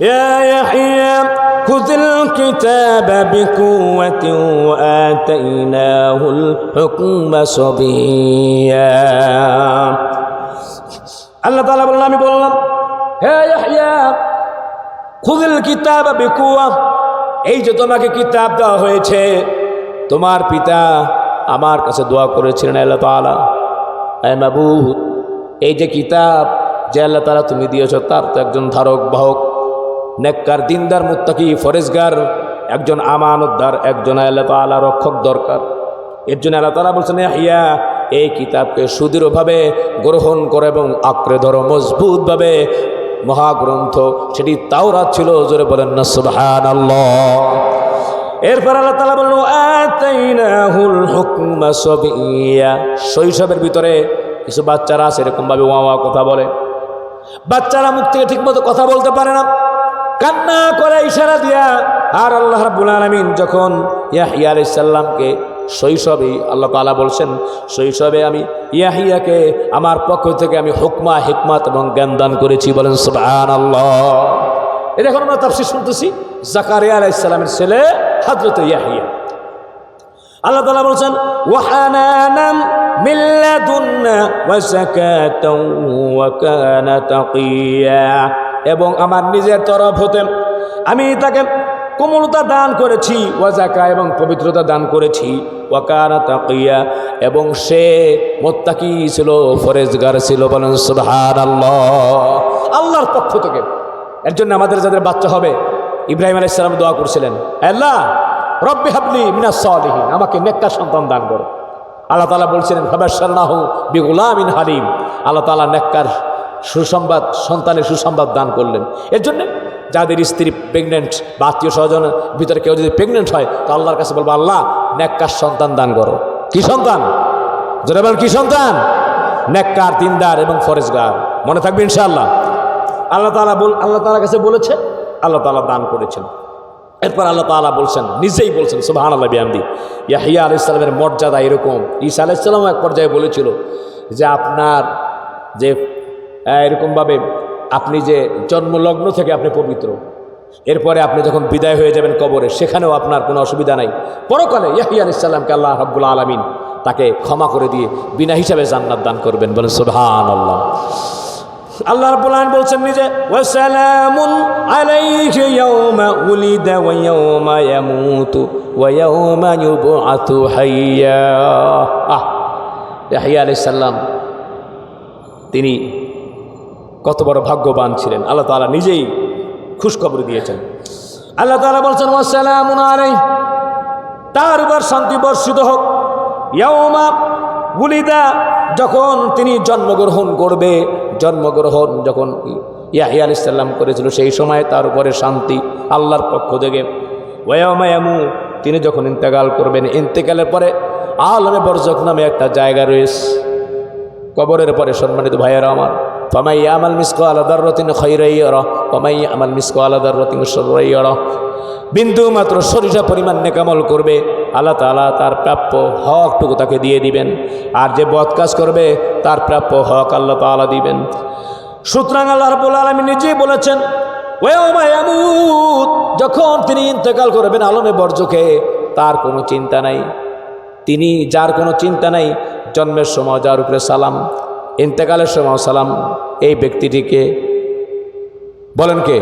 يا يحيى خذ الكتاب بقوة وآتيناه الحكم صبيا আল্লাহ তাআলা বললেন আমি বললাম হে ইয়াহইয়া খুদিল কিতাব বিকুয়া এই যে তোমাকে কিতাব দেওয়া হয়েছে তোমার পিতা আমার কাছে দোয়া করেছিলেন আল্লাহ তাআলা এ মাবুদ এই যে কিতাব যে আল্লাহ তাআলা তুমি দিয়েছ তার তো একজন ধারক বাহক নেককার দিনদার মুত্তাকি ফরেজগার, একজন আমানতদার, একজন আল্লাহ তাআলা রক্ষক দরকার। এর জন্য আল্লাহ তাআলা বলছেন ইয়া এই কিতাবকে সুদৃঢ়ভাবে গ্রহণ করে এবং আঁকড়ে ধরো, মজবুতভাবে। মহাগ্রন্থ, সেটি তাওরাত ছিল, জোরে বলেন না, সুবহানাল্লাহ। এরপর আল্লাহ তাআলা বললেন আতাইনাহুল হুকমা শৈশবের ভিতরে কিছু বাচ্চারা আছে, এরকমভাবে ওয়া ওয়া কথা বলে। বাচ্চারা মুখ থেকে ঠিকমতো কথা বলতে পারে না। কান্না করে ইশারা দিয়া আর আল্লাহ রাব্বুল আলামিন যখন ইয়াহিয়া আলাইহিস সালামকে শৈশবে আল্লাহ তাআলা বলছেন, শৈশবে আমি ইয়াহিয়াকে আমার পক্ষ থেকে আমি হুকমা, হিকমাত এবং জ্ঞান দান করেছি। বলেন, সুবহানাল্লাহ। এটা এখন আমরা তাফসীর শুনতেছি, জাকারিয়া আলাইহিস সালামের ছেলে হযরত ইয়াহিয়া। আল্লাহ তাআলা বলছেন, ওয়াহানানাম মিল্লাদুন্না ওয়াসাকাতাও ওয়া কানা তাকিয়া। এবং আমার নিজের তরফ হতে আমি তাকে কোমলতা দান করেছি ওয়াজাকা এবং পবিত্রতা দান করেছি ওয়াকানা তাকিয়া এবং সে মোত্তাকি ছিল, ফরেজগার ছিল, বলেন সুবহানাল্লাহ। আল্লাহর পক্ষ থেকে। এর জন্য আমাদের যাদের বাচ্চা হবে, ইব্রাহিম আলাইহিস সালাম দোয়া করছিলেন, আল্লাহ, রব্বি হাবলি মিনাস সালিহিন, আমাকে নেককা সন্তান দান করো। আল্লাহ তাআলা বলছিলেন, ফাবাশশারনাহু বিগুলামিন হালিম। আল্লাহ তাআলা নেককার সুসংবাদ, সন্তানের সুসংবাদ দান করলেন। এর জন্যে যাদের স্ত্রী প্রেগনেন্ট বা আত্মীয় স্বজনের ভিতরে কেউ যদি প্রেগনেন্ট হয়, তো আল্লাহর কাছে বলব, আল্লাহ নেককার সন্তান দান করো। কি সন্তান? যারা বলেন, কি সন্তান? নেককার দিনদার এবং ফরেজগার। মনে থাকবে ইনশাআল্লাহ। আল্লাহ তাআলা বল, আল্লাহ তাআলার কাছে বলেছে, আল্লাহ তাআলা দান করেছেন। এরপর আল্লাহ তাআলা বলছেন, নিজেই বলছেন সুবাহান আল্লাহ বিয়ামদি ইয়াহিয়া আলি ইসলামের মর্যাদা এরকম। ঈসা আলাইসাল্লামও এক পর্যায়ে বলেছিল যে, আপনার যে এরকমভাবে আপনি যে জন্মলগ্ন থেকে আপনি পবিত্র, এরপরে আপনি যখন বিদায় হয়ে যাবেন কবরে, সেখানেও আপনার কোনো অসুবিধা নাই। পরকালে ইয়াহিয়া আলি ইসলামকে আল্লাহ রব্বুল আলমিন তাকে ক্ষমা করে দিয়ে বিনা হিসাবে জান্নাত দান করবেন, বলেন সুবহান আল্লাহ আল্লাহ রাব্বুল আলামিন বলছেন নিজে, ওয়া ওয়া হাইয়া। তিনি কত বড় ভাগ্যবান ছিলেন। আল্লাহ তাআলা নিজেই খুশখবর দিয়েছেন। আল্লাহ তাআলা বলছেন ওয়াসালামুন আলাইহি। তার উপর শান্তি বর্ষিত হোক। ইয়াউমা বুলিদা যখন তিনি জন্মগ্রহণ করবে, জন্মগ্রহণ যখন ইয়াহিয়া আলাইসাল্লাম করেছিল, সেই সময় তার উপরে শান্তি আল্লাহর পক্ষ থেকে। ওয়ামায়ামু তিনি যখন ইন্তেকাল করবেন, ইন্তেকালের পরে আলমে বরজক নামে একটা জায়গা রয়েছে। কবরের পরে সম্মানিত ভাইয়েরা আমার ফমাই আমাল মিসকো আলাদার রতিন খৈরাইয়র ফমাই আমাল মিসকো আলাদার রতিন সরাইয়র বিন্দু মাত্র সরিষা পরিমাণ নেকামল করবে, আল্লাহ তালা তার প্রাপ্য হকটুকু তাকে দিয়ে দিবেন। আর যে বদ কাজ করবে, তার প্রাপ্য হক আল্লাহ তালা দিবেন। সুতরাং আল্লাহ রবুল আলমী নিজেই বলেছেন যখন তিনি ইন্তেকাল করবেন আলমে বর্জকে, তার কোনো চিন্তা নাই। তিনি যার কোনো চিন্তা নাই, জন্মের সময় যার উপরে সালাম। ইন্তেকালের সময় সালাম এই ব্যক্তিটিকে বলেন কে?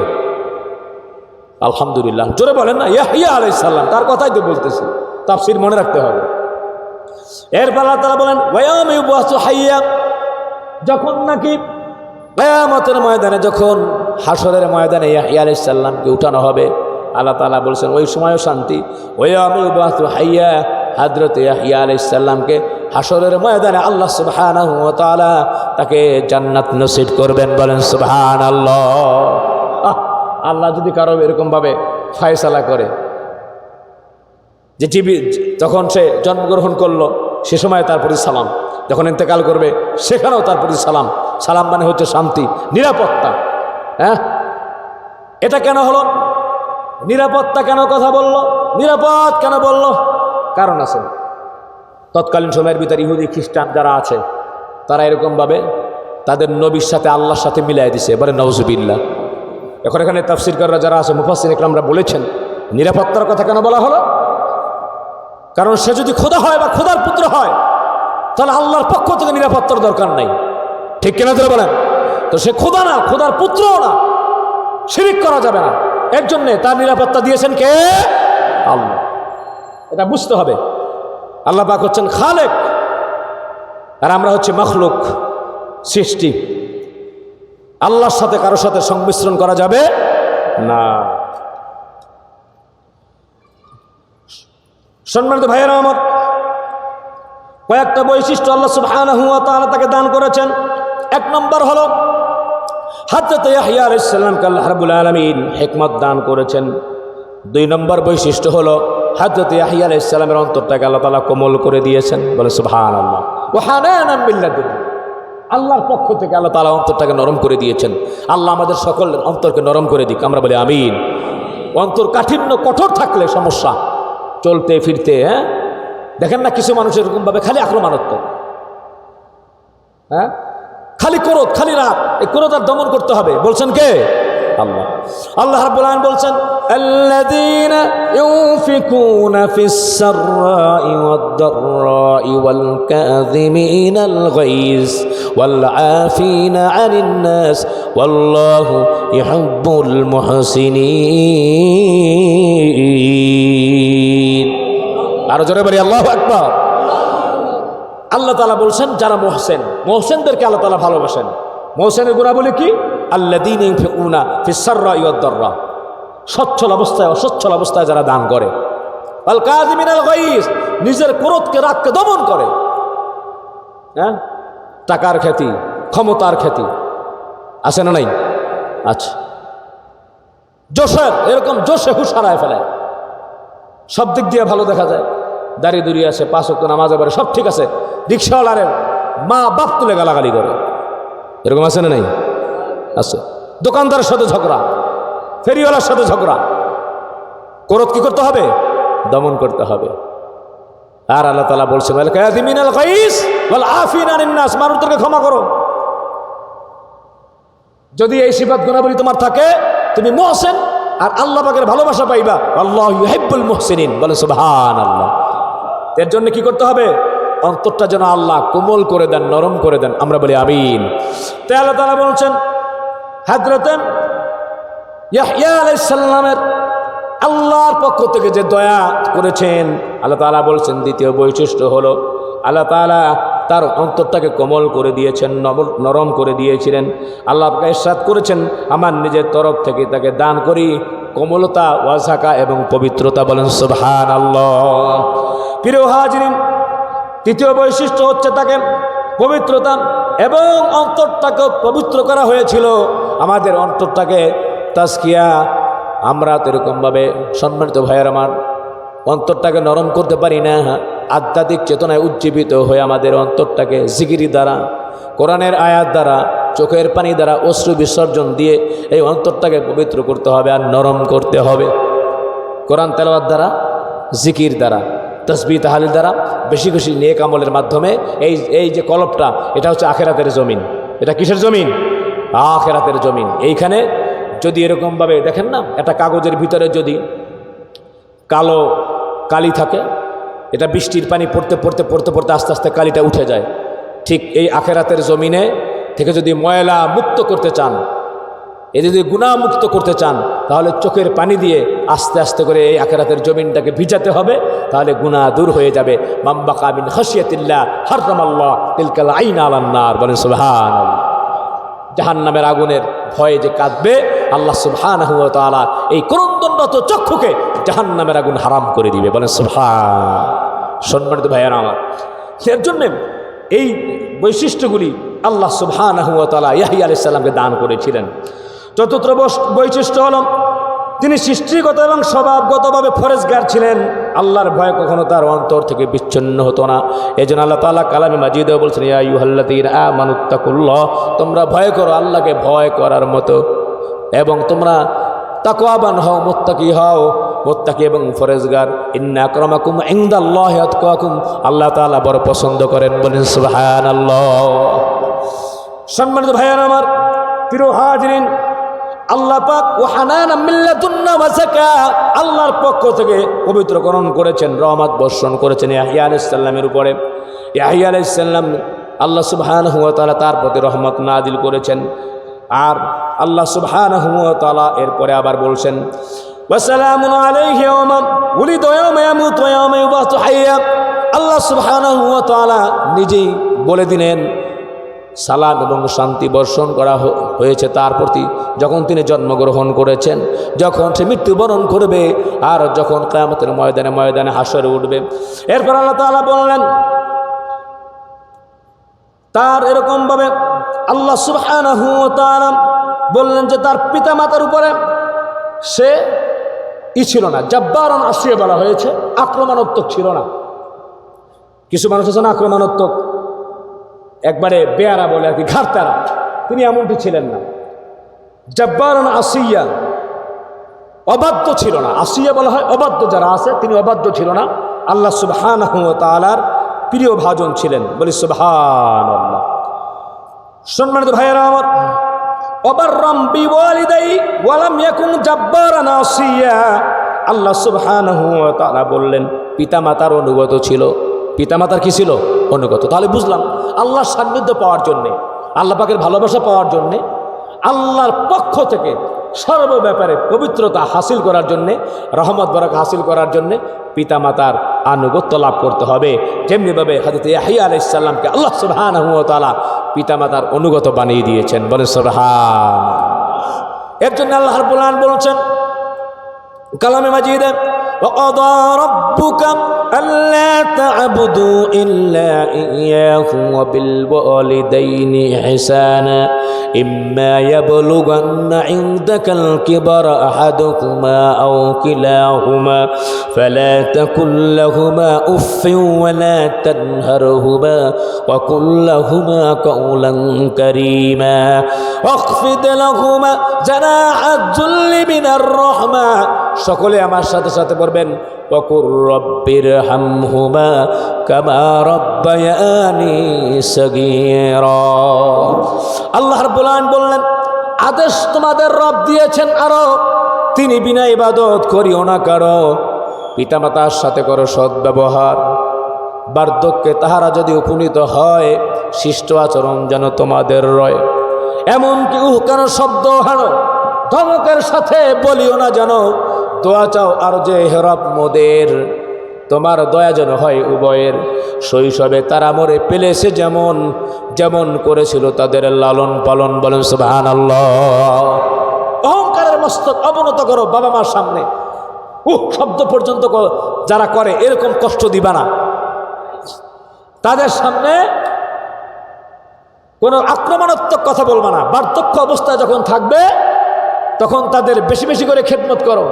আলহামদুলিল্লাহ। জোরে বলেন না, ইয়াহিয়া আলাইহিস সাল্লাম তার কথাই তো বলতেছি। তাফসির মনে রাখতে হবে। এরপর আল্লাহ তারা বলেন হাইয়া যখন নাকি কিয়ামতের ময়দানে, যখন হাসরের ময়দানে ইয়াহিয়া আলাইহিস সালামকে উঠানো হবে, আল্লাহ তাআলা বলছেন, ওই সময়ও শান্তি। ওয়ায়াম ইউবাসু হাইয়া হযরত ইয়াহিয়া আলাইহিস সালামকে হাসরের ময়দানে আল্লাহ সুবহানাহু ওয়া তাকে জান্নাত নসিব করবেন, বলেন সুবহানাল্লাহ। আহ, আল্লাহ যদি কারও এরকমভাবে ফায়সালা করে, যে টিভি যখন সে জন্মগ্রহণ করল, সে সময় তার প্রতি সালাম, যখন ইন্তেকাল করবে, সেখানেও তার প্রতি সালাম। সালাম মানে হচ্ছে শান্তি, নিরাপত্তা। হ্যাঁ? এটা কেন হলো? নিরাপত্তা কেন কথা বলল? নিরাপদ কেন বলল? কারণ আছে। তৎকালীন সময়ের ভিতরে ইহুদি খ্রিস্টান যারা আছে, তারা এরকমভাবে তাদের নবীর সাথে আল্লাহর সাথে মিলাই দিছে এবারে নওজুবিল্লা এখন এখানে তাফসিরকাররা যারা আছে মুফাসির ইকরামরা বলেছেন, নিরাপত্তার কথা কেন বলা হলো? কারণ সে যদি খোদা হয় বা খোদার পুত্র হয়, তাহলে আল্লাহর পক্ষ থেকে নিরাপত্তার দরকার নাই। ঠিক কিনা ধরে বলেন? তো সে খোদা না, খোদার পুত্রও না, শিরিক করা যাবে না। এর জন্যে তার নিরাপত্তা দিয়েছেন কে? আল্লাহ। এটা বুঝতে হবে। আল্লাহ পাক হচ্ছেন খালেক। আর আমরা হচ্ছে মখলুক, সৃষ্টি। আল্লাহর সাথে কারোর সাথে সংমিশ্রণ করা যাবে না। সম্মানিত ভাইয়েরা আমার, কয়েকটা বৈশিষ্ট্য আল্লাহ সুবহানাহু ওয়া তাআলা তাকে দান করেছেন। এক নম্বর হলো হাজরত ইয়াহইয়া আলাইহিস সালামকে আল্লাহ রাব্বুল আলামিন হিকমত দান করেছেন। দুই নম্বর বৈশিষ্ট্য হলো হাজরত ইয়াহিয়া আলাইহিস সালামের অন্তরটাকে আল্লাহ তাআলা কোমল করে দিয়েছেন। বলে, সুবহানাল্লাহ। ওয়া হানানাম মিন লাদুন আল্লাহর পক্ষ থেকে আল্লাহ তালা অন্তরটাকে নরম করে দিয়েছেন। আল্লাহ আমাদের সকলের অন্তরকে নরম করে দিক। আমরা বলি, আমিন। অন্তর কাঠিন্য কঠোর থাকলে সমস্যা। চলতে, ফিরতে হ্যাঁ? দেখেন না, কিছু মানুষ এরকমভাবে খালি আক্রমণাত্মক। হ্যাঁ? খালি ক্রোধ, খালি রাগ। এই ক্রোধ আর দমন করতে হবে। বলছেন কে? আল্লাহ আল্লাহ রাব্বুল আলামিন বলছেন, আল্লাযীনা ইউনফিকুনা ফিস সাররাই ওয়াদ দাররাই ওয়াল কাযিমিনাল গায়জ ওয়াল আফিনা আনিন নাস ওয়াল্লাহু ইউহিব্বুল মুহসিনিন। আরও জোরে বলি, আল্লাহু আকবার। আল্লাহ তালা বলছেন, যারা মোহসেন, মোহসেনদেরকে আল্লাহ তালা ভালোবাসেন। মোহসেনের গুণাবলী কি? আল্লা দিন উনা ফিসাররা ইয়দ্দররা সচ্ছল অবস্থায় অসচ্ছল অবস্থায় যারা দান করে। আল কাজিমিনাল গাইস নিজের ক্রোধকে রাগকে দমন করে। হ্যাঁ? টাকার খ্যাতি, ক্ষমতার খ্যাতি। আছে না নাই? আচ্ছা জোশের এরকম জোশে হুশ হারায় ফেলে। সব দিক দিয়ে ভালো দেখা যায়। দাড়ি দুড়ি আছে, পাঁচ অক্ট নামাজ সব ঠিক আছে। রিক্সাওয়ালারে মা বাপ তুলে গালাগালি করে। এরকম আছে না নাই? আছে। দোকানদারের সাথে ঝগড়া, ফেরিওয়ালার সাথে ঝগড়া। করত কি করতে হবে? দমন করতে হবে। আর আল্লাহ তালা বলছে মানুষদেরকে ক্ষমা করো। যদি এই সিফাত গুণাবলী তোমার থাকে, তুমি মহসেন, আর আল্লাহ পাকের ভালোবাসা পাইবা। আল্লাহ ইউহিব্বুল মুহসিনিন। বলে সুবহান আল্লাহ এর জন্য কি করতে হবে? অন্তরটা যেন আল্লাহ কোমল করে দেন, নরম করে দেন। আমরা বলি, আমিন। তাই আল্লাহ তালা বলছেন হাজরতেন ইয়াহিয়া আল্লাহর পক্ষ থেকে যে দয়া করেছেন, আল্লাহ তালা বলছেন, দ্বিতীয় বৈশিষ্ট্য হলো আল্লাহ তালা তার অন্তরটাকে কোমল করে দিয়েছেন নরম করে দিয়েছিলেন। আল্লাহ এরশাদ করেছেন, আমার নিজের তরফ থেকে তাকে দান করি। কোমলতা, ওয়াজাকা এবং পবিত্রতা বলেন সুবহান আল্লাহ প্রিয় হাজরিন, তৃতীয় বৈশিষ্ট্য হচ্ছে তাকে পবিত্রতা এবং অন্তরটাকে পবিত্র করা হয়েছিল। আমাদের অন্তরটাকে তাস্কিয়া আমরা তো এরকমভাবে সম্মানিত ভাইয়ের আমার অন্তরটাকে নরম করতে পারি না। আধ্যাত্মিক চেতনায় উজ্জীবিত হয়ে আমাদের অন্তরটাকে জিগিরি দ্বারা, কোরআনের আয়াত দ্বারা, চোখের পানি দ্বারা অশ্রু বিসর্জন দিয়ে এই অন্তরটাকে পবিত্র করতে হবে আর নরম করতে হবে। কোরআন তেলাওয়াত দ্বারা, জিকির দ্বারা। তসবি তাহালির দ্বারা বেশি বেশি নেক আমলের মাধ্যমে এই এই যে কলপটা এটা হচ্ছে আখেরাতের জমিন। এটা কিসের জমিন? আখেরাতের জমিন। এইখানে যদি এরকমভাবে দেখেন না, একটা কাগজের ভিতরে যদি কালো কালি থাকে, এটা বৃষ্টির পানি পড়তে পড়তে পড়তে পড়তে আস্তে আস্তে কালিটা উঠে যায়। ঠিক এই আখেরাতের জমিনে থেকে যদি ময়লা মুক্ত করতে চান এ যদি গুণামুক্ত করতে চান, তাহলে চোখের পানি দিয়ে আস্তে আস্তে করে এই আখেরাতের জমিনটাকে ভিজাতে হবে, তাহলে গুণা দূর হয়ে যাবে। মাম্বা কামিন হসিয়াতিল্লা হরমাল্লাহ তিলকাল আইন আলান্নার বলেন সুবহান জাহান নামের আগুনের ভয়ে যে কাঁদবে, আল্লাহ সুবহান তালা এই করন্দনরত চক্ষুকে জাহান নামের আগুন হারাম করে দিবে, বলেন সুবহান সম্মানিত ভাইয়ারা আমার এর জন্যে এই বৈশিষ্ট্যগুলি আল্লাহ সুবহান তালা ইয়াহি আলাইসাল্লামকে দান করেছিলেন। চতুর্থ বৈশিষ্ট্য হল, তিনি সৃষ্টিগত এবং স্বভাবগতভাবে ফরেজগার ছিলেন। আল্লাহর ভয় কখনো তার অন্তর থেকে বিচ্ছিন্ন হতো না। এই জন্য আল্লাহ তালা কালামে মাজিদেও বলছেন মানুত্তাকুল্লাহ তোমরা ভয় করো, আল্লাহকে ভয় করার মতো। এবং তোমরা তাকওয়াবান হও, মোত্তাকি হও, মোত্তাকি এবং ফরেজগার। ইন্না ক্রমাকুম ইংদাল্লাহ আতকাকুম। আল্লাহ তাআলা বড় পছন্দ করেন, বলেন, সুবহানাল্লাহ। সম্মানিত ভাইয়ার আমার, প্রিয় হাজরিন আল্লাহ পাক ও আল্লাহর পক্ষ থেকে পবিত্রকরণ করেছেন, রহমত বর্ষণ করেছেন ইয়াহিয়া আলাইহিস সালামের উপরে। ইয়াহিয়া আলাইহিস সালাম আল্লাহ সুবহানাহু ওয়া তাআলা তার প্রতি রহমত নাজিল করেছেন। আর আল্লাহ সুবহানাহু ওয়া তাআলা এরপরে আবার বলছেন ওয়াসালামুন আলাইহি ইয়াওমা উলিদা ইয়াওমা ইয়ামুতু ওয়া ইয়াওমা ইউবাসু আল্লাহ সুবহানাহু ওয়া তাআলা নিজেই বলে দিলেন সালাম এবং শান্তি বর্ষণ করা হয়েছে তার প্রতি। যখন তিনি জন্মগ্রহণ করেছেন, যখন সে মৃত্যুবরণ করবে, আর যখন কায়ামতের ময়দানে ময়দানে হাসরে উঠবে। এরপর আল্লাহ তাআলা বললেন, তার এরকমভাবে আল্লাহ ওয়া বললেন যে তার পিতা মাতার উপরে সে ই ছিল না, জব্বারন আসিয়ে বলা হয়েছে, আক্রমণাত্মক ছিল না। কিছু মানুষ আছে না আক্রমণাত্মক? একবারে বেয়ারা বলে আর কি ঘাটতারা তিনি এমনটি ছিলেন না। জব্বারন আসিয়া অবাধ্য ছিল না। আসিয়া বলা হয় অবাধ্য যারা আছে, তিনি অবাধ্য ছিল না। আল্লাহ সুবহান তালার প্রিয় ভাজন ছিলেন। বলি সুবহান সম্মানিত ভাইয়েরা আমার আসিয়া, আল্লাহ ওয়া তাআলা বললেন, পিতামাতার অনুগত ছিল। পিতামাতার কি ছিল? অনুগত তাহলে বুঝলাম, আল্লাহর সান্নিধ্য পাওয়ার জন্যে, আল্লাহ পাকের ভালোবাসা পাওয়ার জন্যে, আল্লাহর পক্ষ থেকে সর্ব ব্যাপারে পবিত্রতা হাসিল করার জন্যে, রহমত বরক হাসিল করার জন্যে পিতামাতার আনুগত্য লাভ করতে হবে। যেমনিভাবে হাজরত ইয়াহিয়া আলাইসাল্লামকে আল্লাহ সুবহানাহু ওয়া তাআলা পিতামাতার অনুগত বানিয়ে দিয়েছেন। বলে সুবহান। এর জন্য আল্লাহ রাব্বুল আলামিন বলছেন, কালামে মাজিদে وقضى ربك ألا تعبدوا إلا إياه وبالوالدين إحسانا إما يبلغن عندك الكبر أحدهما أو كلاهما فلا تكن لهما أف ولا تنهرهما وقل لهما قولا كريما واخفض لهما جناح الذل من الرحمة সকলে আমার সাথে সাথে করবেন? অকুর রব্বির হামহুমা কামা রব্বায়ানি সগির। আল্লাহ রবুল্লান বললেন, আদেশ তোমাদের রব দিয়েছেন আরও তিনি বিনা ইবাদত করিও না কারও। পিতামাতার সাথে করো সদ্ব্যবহার। বার্ধক্যে তাহারা যদি উপনীত হয়, শিষ্ট আচরণ যেন তোমাদের রয়। এমনকি উহকানো শব্দ হারো ধমকের সাথে বলিও না জানো দোয়া চাও আর যে হেরব মোদের, তোমার দয়া যেন হয় উভয়ের। শৈশবে তারা মরে পেলেছে যেমন যেমন করেছিল তাদের লালন পালন বলেন সুবাহান অহংকারের মস্তক অবনত করো বাবা মার সামনে। উহ, শব্দ পর্যন্ত যারা করে এরকম কষ্ট দিবা না। তাদের সামনে কোনো আক্রমণাত্মক কথা বলবা না। বার্ধক্য অবস্থায় যখন থাকবে, তখন তাদের বেশি বেশি করে খেদমত করো।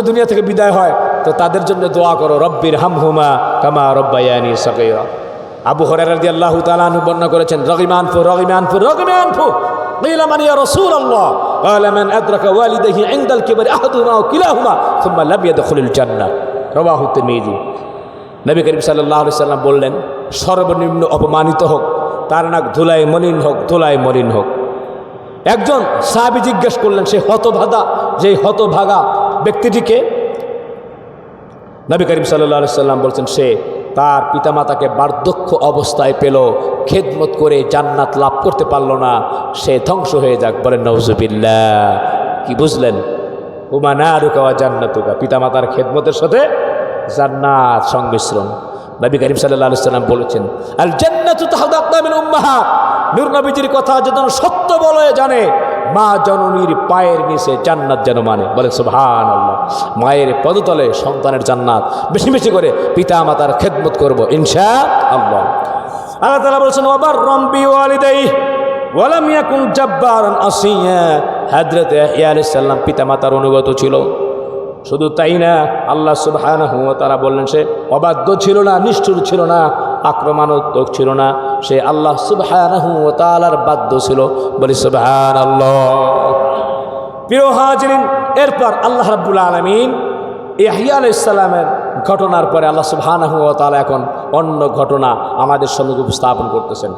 দুনিয়া থেকে বিদায় হয় তো তাদের জন্য দোয়া করো রব্বির হামহুমা কামা রব্বায়ানি সকেরা আবু হরার রাদি আল্লাহ তালানহু বর্ণনা করেছেন রগিমান ফু রগিমান ফু রগিমান ফু قيل من يا رسول الله قال من أدرك والديه عند الكبر أحدهما أو كلاهما ثم لم يدخل الجنة رواه الترمذي নবী করিম সাল্লাহ সাল্লাম বললেন সর্বনিম্ন অপমানিত হোক তার নাক ধুলায় মলিন হোক ধুলায় মলিন হোক একজন সাহাবি জিজ্ঞেস করলেন সে হতভাগা যে হতভাগা ব্যক্তিটিকে নবী করিম সাল্লাহ সাল্লাম বলছেন, সে তার পিতামাতাকে বার্ধক্য অবস্থায় পেল, খেদমত করে জান্নাত লাভ করতে পারল না, সে ধ্বংস হয়ে যাক। বলেন নজুবিল্লা কি বুঝলেন? উমানা রুকাওয়া জান্নাতুকা। পিতামাতার খেদমতের সাথে জান্নাত সংমিশ্রণ। নবী করিম সাল্লাহ সাল্লাম বলেছেন আর জান্নাতু উম্মাহাত নূর নবীজির কথা যেন সত্য বলে জানে মা জননীর পায়ের নিচে জান্নাত যেন মানে। বলে সুবহান আল্লাহ মায়ের পদতলে সন্তানের জান্নাত। বেশি বেশি করে পিতা মাতার খেদমত করব ইনশা আল্লাহ আল্লাহ তালা বলছেন আবার রম্বি ওয়ালিদাই ওয়ালাম ইয়াকুন জাব্বারান আসিয়া। হযরত ইয়াহিয়া আলাইহিস সালাম পিতা মাতার অনুগত ছিল। শুধু তাই না, আল্লাহ ওয়া তাআলা বললেন সে, অবাধ্য ছিল না, নিষ্ঠুর ছিল না আক্রমণাত্মক ছিল না। সে আল্লাহ সুবহানাহু বাধ্য ছিল। বলি সুবহান আল্লাহ প্রিয় হাজরিন, এরপর আল্লাহ রাব্বুল আলমিন ইয়াহিয়া আলু ইসলামের ঘটনার পরে আল্লাহ সুবহানাহু ওয়া তাআলা এখন অন্য ঘটনা আমাদের সামনে উপস্থাপন করতেছেন।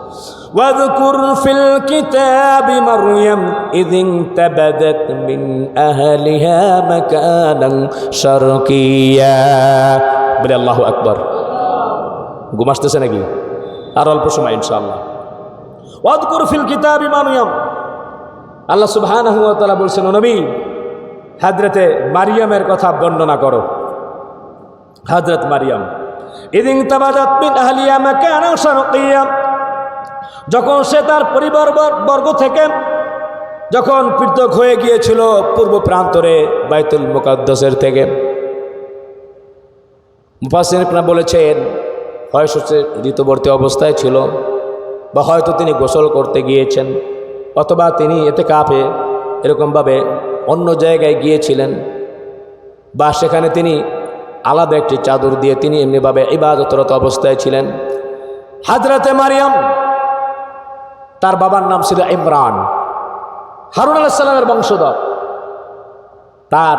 ওয়াযকুর ফিল কিতাবি মারইয়াম, ইযিন তাবাদাত মিন আহলিহা মাকানান শারকিয়া। বলে আল্লাহু আকবার। ঘুম আসতেছে নাকি? আর অল্প সময়, ইনশাআল্লাহ। ওয়াদকুর ফিল কিতাবি মারিয়াম আল্লাহ সুবহানাহু ওয়া তাআলা বলছেন নবী, হাজরতে মারিয়ামের কথা বর্ণনা করো। হাজরত মারিয়াম, ইদিন তাবাদাত মিন আহলিয়া মাকানা শারকিয়া। যখন সে তার পরিবার বর- বর্গ থেকে যখন পৃথক হয়ে গিয়েছিল পূর্ব প্রান্তরে বাইতুল মুকাদ্দাসের থেকে বলেছেন হয়তো সে ঋতুবর্তী অবস্থায় ছিল বা হয়তো তিনি গোসল করতে গিয়েছেন অথবা তিনি এতে কাপে এরকমভাবে অন্য জায়গায় গিয়েছিলেন বা সেখানে তিনি আলাদা একটি চাদর দিয়ে তিনি এমনিভাবে ইবাদতরত অবস্থায় ছিলেন। হাজরাতে মারিয়াম, তার বাবার নাম ছিল ইমরান। হারুন আলাহিসাল্লামের বংশধর। তার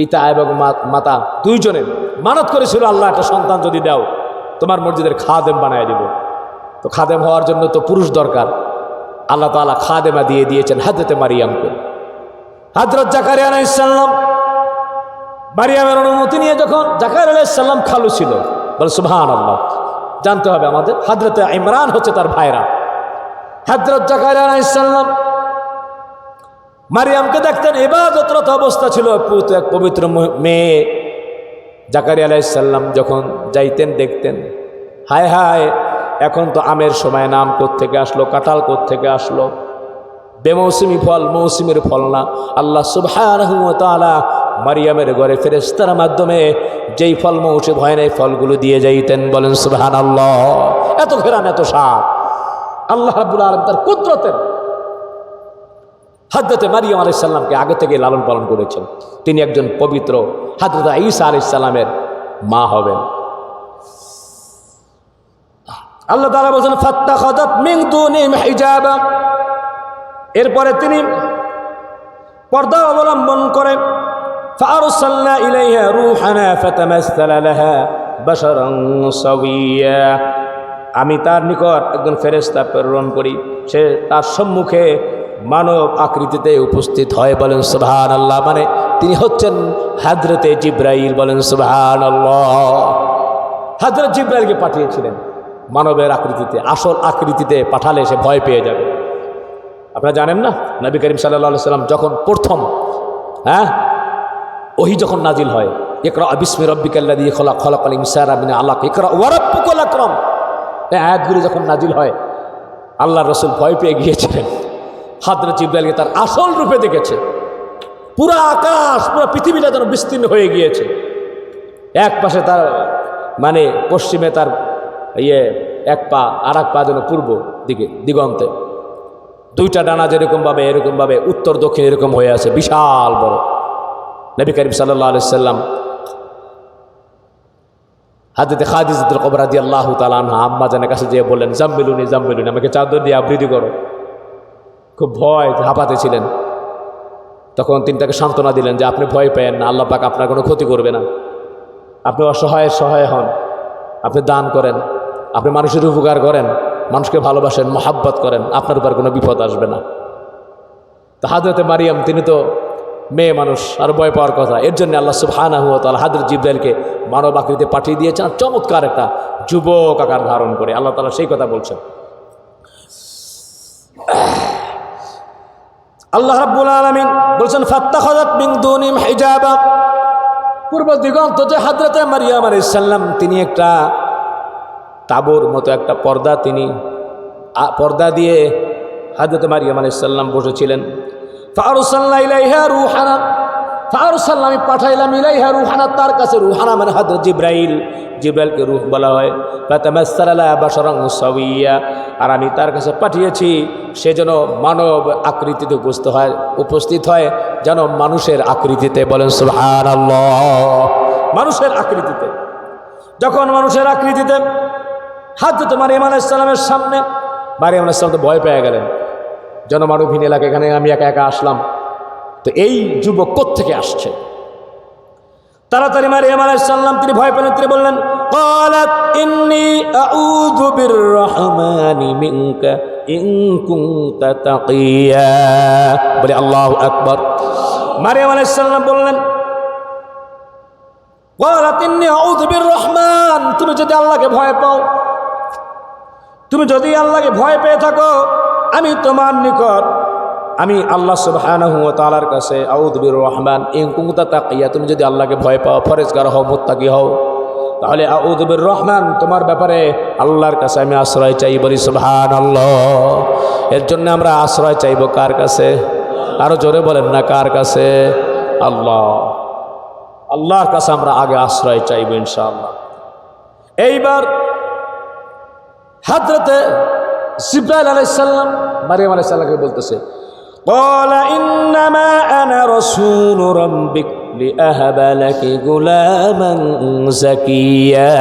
পিতা এবং মাতা দুইজনে মানত করেছিল আল্লাহ একটা সন্তান যদি দাও, তোমার মসজিদের খাদেম বানায় দিব। তো খাদেম হওয়ার জন্য তো পুরুষ দরকার। আল্লাহ তাআলা খাদেমা দিয়ে দিয়েছেন হাজরতে মারিয়ামকে। হাজরত জাকারিয়া আলাইসাল্লাম মারিয়ামের অনুমতি নিয়ে যখন জাকার আলাইসাল্লাম খালু ছিল, বলে সুবহান আল্লাহ জানতে হবে আমাদের হাজরতে ইমরান হচ্ছে তার ভাইরা। হাজরত জাকারিয়া আলাইসাল্লাম মারিয়ামকে দেখতেন এবাদতরত অবস্থা ছিল। পুত, এক পবিত্র মেয়ে, জাকারিয়া আলাইসাল্লাম যখন যাইতেন, দেখতেন, হায় হায়, এখন তো আমের সময়, নাম থেকে আসলো, কাঁঠাল থেকে আসলো? বেমৌসুমি ফল, মৌসুমের ফল না। আল্লাহ সুবহানাহু ওয়া তাআলা মারিয়ামের ঘরে ফেরেস্তার মাধ্যমে যেই ফল মৌসুম হয় না ফলগুলো দিয়ে যাইতেন, বলেন সুবহানাল্লাহ। এত ঘেরান, এত সাপ আল্লাহ রাব্বুল আলামিন তার কুদরতের হজরতে মারিয়াম আলাইসাল্লামকে আগে থেকে লালন পালন করেছেন। তিনি একজন পবিত্র হজরত ঈসা আলাইসাল্লামের মা হবেন। আল্লাহ তালা বলছেন ফাত্তা এরপরে তিনি পর্দা অবলম্বন করে আমি তার নিকট একজন ফেরেশতা প্রেরণ করি। সে তার সম্মুখে মানব আকৃতিতে উপস্থিত হয় বলেন সুবহান আল্লাহ মানে তিনি হচ্ছেন হাজরতে জিব্রাইল বলেন সুবহান আল্লাহ হাজরত জিব্রাইলকে পাঠিয়েছিলেন মানবের আকৃতিতে, আসল আকৃতিতে পাঠালে সে ভয় পেয়ে যাবে। আপনারা জানেন না, নবী করিম সাল্লা সাল্লাম যখন প্রথম হ্যাঁ ওহি যখন নাজিল হয় একরা বিস্মি রব্বিকাল্লা দিয়ে খোলা খলাক আল ইমসার আবিন আল্লাহ ওয়ারাব্বুকুল আকরাম। এই আয়াতগুলি যখন নাজিল হয় আল্লাহ রসুল ভয় পেয়ে গিয়েছিলেন। হাদরত ইব্রাহিলকে তার আসল রূপে দেখেছে। পুরো আকাশ, পুরো পৃথিবীটা যেন বিস্তীর্ণ হয়ে গিয়েছে। এক পাশে তার মানে পশ্চিমে তার ইয়ে এক পা, আর এক পা যেন পূর্ব দিকে, দিগন্তে। দুইটা ডানা যেরকমভাবে, এরকমভাবে, উত্তর, দক্ষিণ এরকম হয়ে আছে, বিশাল বড়। নবী করিম সাল্লাহ আলাইসাল্লাম হাজরতে খাদিজুল কবরাদি আল্লাহ তালানহা আম্মা জানের কাছে যেয়ে বললেন, জাম্মিলুনি জাম্মিলুনি, আমাকে চাদর দিয়ে আবৃত্তি করো। খুব ভয় হাঁপাতে ছিলেন। তখন তিনি তাকে সান্ত্বনা দিলেন যে আপনি ভয় পেয়েন না, আল্লাহ পাক আপনার কোনো ক্ষতি করবে না। আপনি অসহায় সহায় হন, আপনি দান করেন, আপনি মানুষের উপকার করেন, মানুষকে ভালোবাসেন, মহাব্বত করেন, আপনার উপর কোনো বিপদ আসবে না। তো হাজরতে মারিয়াম, তিনি তো মেয়ে মানুষ, আর ভয় পাওয়ার কথা। এর জন্য আল্লাহ সুবহানা হুয়া তাল হাজরত জিব্রাইলকে মানব আকৃতিতে পাঠিয়ে দিয়েছেন। চমৎকার একটা যুবক আকার ধারণ করে। আল্লাহ তালা সেই কথা বলছেন। আল্লাহ রাব্বুল আলামিন বলছেন, ফাত্তাখাযাত মিন দুনিম হিজাবা। পূর্ব দিগন্ত যে হাজরতে মারিয়াম আলাইহিস সালাম তিনি একটা তাবুর মতো একটা পর্দা তিনি পর্দা দিয়ে হাজরত মারিয়াম আলাইসাল্লাম বসেছিলেন। ফারুসাল্লাহ রুহানা। ফারুসাল্লাম আমি পাঠাইলাম ইলাইহা রুহানা, তার কাছে রুহানা মানে হাজরত জিব্রাইল। জিব্রাইলকে রুহ বলা হয়। সাওয়িয়া। আর আমি তার কাছে পাঠিয়েছি, সে যেন মানব আকৃতিতে উপস্থিত হয় উপস্থিত হয়, যেন মানুষের আকৃতিতে বলেন সুবহানাল্লাহ। মানুষের আকৃতিতে। যখন মানুষের আকৃতিতে হাত হাজরত মারিয়াম আলাইসাল্লামের সামনে, মারিয়াম আলাইসাল্লাম তো ভয় পেয়ে গেলেন। জনমানবহীন এলাকা, এখানে আমি একা একা আসলাম। তো এই যুবক থেকে আসছে তাড়াতাড়ি মারিয়াম আলাইসাল্লাম তিনি ভয় পেলেন তিনি বললেন قالت إني أعوذ بالرحمن منك إن كنت تقيا বলে আল্লাহু আকবার মারিয়াম আলাইহিস সালাম বললেন قالت إني أعوذ بالرحمن তুমি যদি আল্লাহকে ভয় পাও তুমি যদি আল্লাহকে ভয় পেয়ে থাকো আমি তোমার নিকট আমি আল্লাহ সুবহানাহু ওয়া কাছে আউযুবির রহমান, ইন কুনতা তাকিয়া, তুমি যদি আল্লাহকে ভয় পাও ফরেজগার হও, মুত্তাকি হও, তাহলে আউযুবির রহমান, তোমার ব্যাপারে আল্লাহর কাছে আমি আশ্রয় চাই বলি সুবহানাল্লাহ। এর জন্য আমরা আশ্রয় চাইব কার কাছে? আরও জোরে বলেন না, কার কাছে? আল্লাহ। আল্লাহর কাছে আমরা আগে আশ্রয় চাইব ইনশাআল্লাহ। এইবার হাজরতে জিব্রাইল আলাইসাল্লাম মারিয়াম আলাইসাল্লামকে বলতেছে قال إنما أنا رسول ربك لأهب لك غلاما زكيا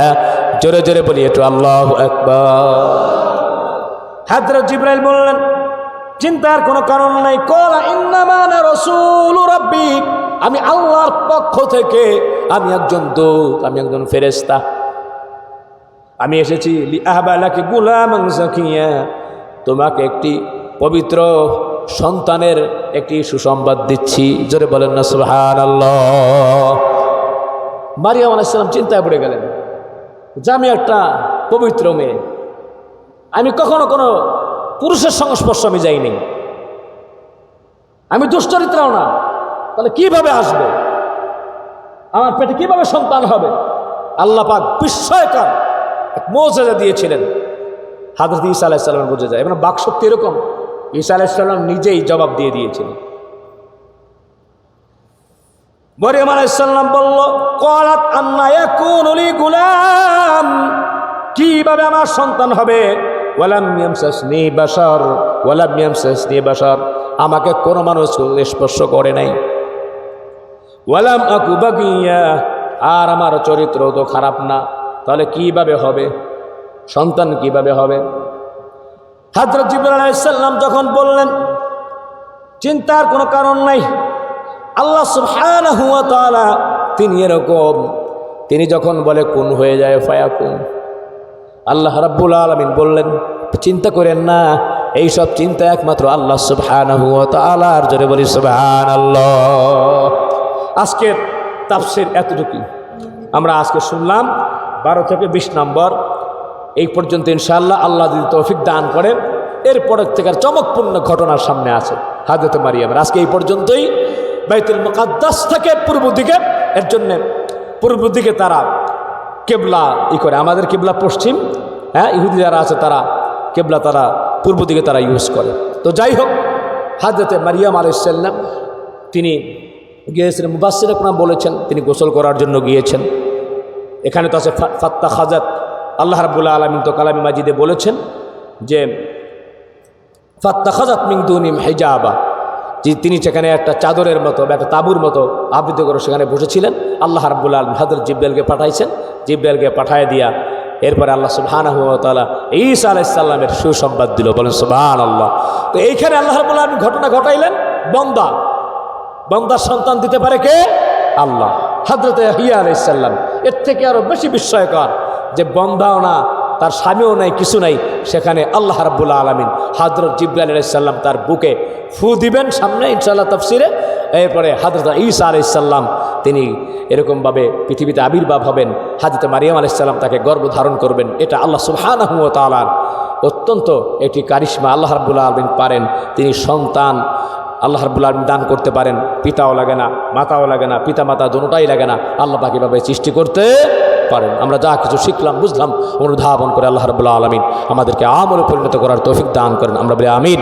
জোরে জোরে বলি একটু আল্লাহ আকবার হাজরত জিব্রাইল বললেন চিন্তার কোনো কারণ নাই কলা ইন্নামা আনা রসুল রাব্বিক আমি আল্লাহর পক্ষ থেকে আমি একজন দূত আমি একজন ফেরেশতা আমি এসেছি আহবালাকে গুলাম জাকিয়া তোমাকে একটি পবিত্র সন্তানের একটি সুসংবাদ দিচ্ছি। জোরে বলেন না সুহান আল্লাহ মারিয়াম আলাইসালাম চিন্তায় পড়ে গেলেন, যে আমি একটা পবিত্র মেয়ে, আমি কখনো কোনো পুরুষের সংস্পর্শ আমি যাইনি। আমি দুশ্চরিত্রাও না, তাহলে কীভাবে আসবে? আমার পেটে কীভাবে সন্তান হবে? আল্লাহ পাক বিস্ময়কর এক মৌজাজা দিয়েছিলেন। হাজরত ঈসা আলাইসাল্লামের বোঝা যায়। এবং বাকশক্তি এরকম। ঈসা আলাইসাল্লাম নিজেই জবাব দিয়ে দিয়েছিলেন। মরিয়াম আলাইসাল্লাম বলল, কলাত আন্না লি গুলাম। কীভাবে আমার সন্তান হবে? ওয়ালাম ইয়ামসাসনি বাশার, ওয়ালাম ইয়ামসাসনি বাশার। আমাকে কোনো মানুষ স্পর্শ করে নাই। ওয়ালাম আকু আর আমার চরিত্র তো খারাপ না। তাহলে কীভাবে হবে? সন্তান কীভাবে হবে? হাজরত জিবুল আলাইসাল্লাম যখন বললেন, চিন্তার কোনো কারণ নাই। আল্লাহ সুবহানাহু ওয়া তাআলা তিনি এরকম। তিনি যখন বলে, কোন হয়ে যায়, ফায়া ফায়াকুন আল্লাহ রাব্বুল আলামিন বললেন, চিন্তা করেন না এই সব চিন্তা একমাত্র আল্লাহ সুবহানাহু ওয়া তাআলার জোরে বলি, সুবহানাল্লাহ। আজকের তাফসির এতটুকু আমরা আজকে শুনলাম বারো থেকে বিশ নম্বর এই পর্যন্ত ইনশাআল্লাহ আল্লাহ যদি তৌফিক দান করেন, এরপরের থেকে চমকপূর্ণ ঘটনার সামনে আছে হাজরত মারিয়ামের আজকে এই পর্যন্তই। বাইতুল মুকাদ্দাস থেকে পূর্ব দিকে, এর জন্যে পূর্ব দিকে তারা কেবলা ই করে, আমাদের কেবলা পশ্চিম হ্যাঁ ইহুদি যারা আছে তারা কেবলা তারা পূর্ব দিকে তারা ইউজ করে। তো যাই হোক, হাজরতে মারিয়াম আলাইসাল্লাম তিনি গিয়েছিলেন মুবাসির আপনার বলেছেন, তিনি গোসল করার জন্য গিয়েছেন। এখানে তো আছে ফাত্তা খাজাত। আল্লাহ রাবুল্লাহ আলমিন তো কালামি মাজিদে বলেছেন যে ফাত্তা খাজাত মিংদুনিম হেজাবা। যে তিনি সেখানে একটা চাদরের মতো বা একটা তাবুর মতো আবৃত্তি করে সেখানে বসেছিলেন। আল্লাহ রাবুল্লাহ আলম হাজরত জিব্বেলকে পাঠাইছেন। জিব্বেলকে পাঠায় দিয়া এরপরে আল্লাহ সুবহানাহু ওয়া তাআলা ঈসা আলাইসাল্লামের সুসংবাদ দিল। বলেন সুবহান আল্লাহ তো এইখানে আল্লাহ রাবুল্লাহ আলম ঘটনা ঘটাইলেন বন্দা। বন্দার সন্তান দিতে পারে কে? আল্লাহ। হাজরতে হিয়া আলাইসাল্লাম এর থেকে আরও বেশি বিস্ময়কর। যে বন্দাও না, তার স্বামীও নাই, কিছু নাই, সেখানে আল্লাহ রাব্বুল আলমিন হাজরত জিব্রাইল আলাইসাল্লাম তার বুকে ফু দিবেন সামনে ইনশাল্লাহ তফসিরে। এরপরে হাজরত ঈসা আলাইসাল্লাম তিনি এরকমভাবে পৃথিবীতে আবির্ভাব হবেন। হাজরত মারিয়াম আলাইসাল্লাম তাকে গর্ব ধারণ করবেন। এটা আল্লাহ সুবহানাহু ওয়া তাআলার অত্যন্ত একটি কারিশ্মা আল্লাহ রাব্বুল আলমিন পারেন। তিনি সন্তান আল্লাহ রাব্বুল আলমিন দান করতে পারেন। পিতাও লাগে না, মাতাও লাগে না পিতা মাতা দুটাই লাগে না। আল্লাহ বাকিভাবে সৃষ্টি করতে পারেন। আমরা যা কিছু শিখলাম, বুঝলাম, অনুধাবন করে আল্লাহ রবুল্লা আলমিন আমাদেরকে আমলে পরিণত করার তৌফিক দান করেন। আমরা বলি আমিন।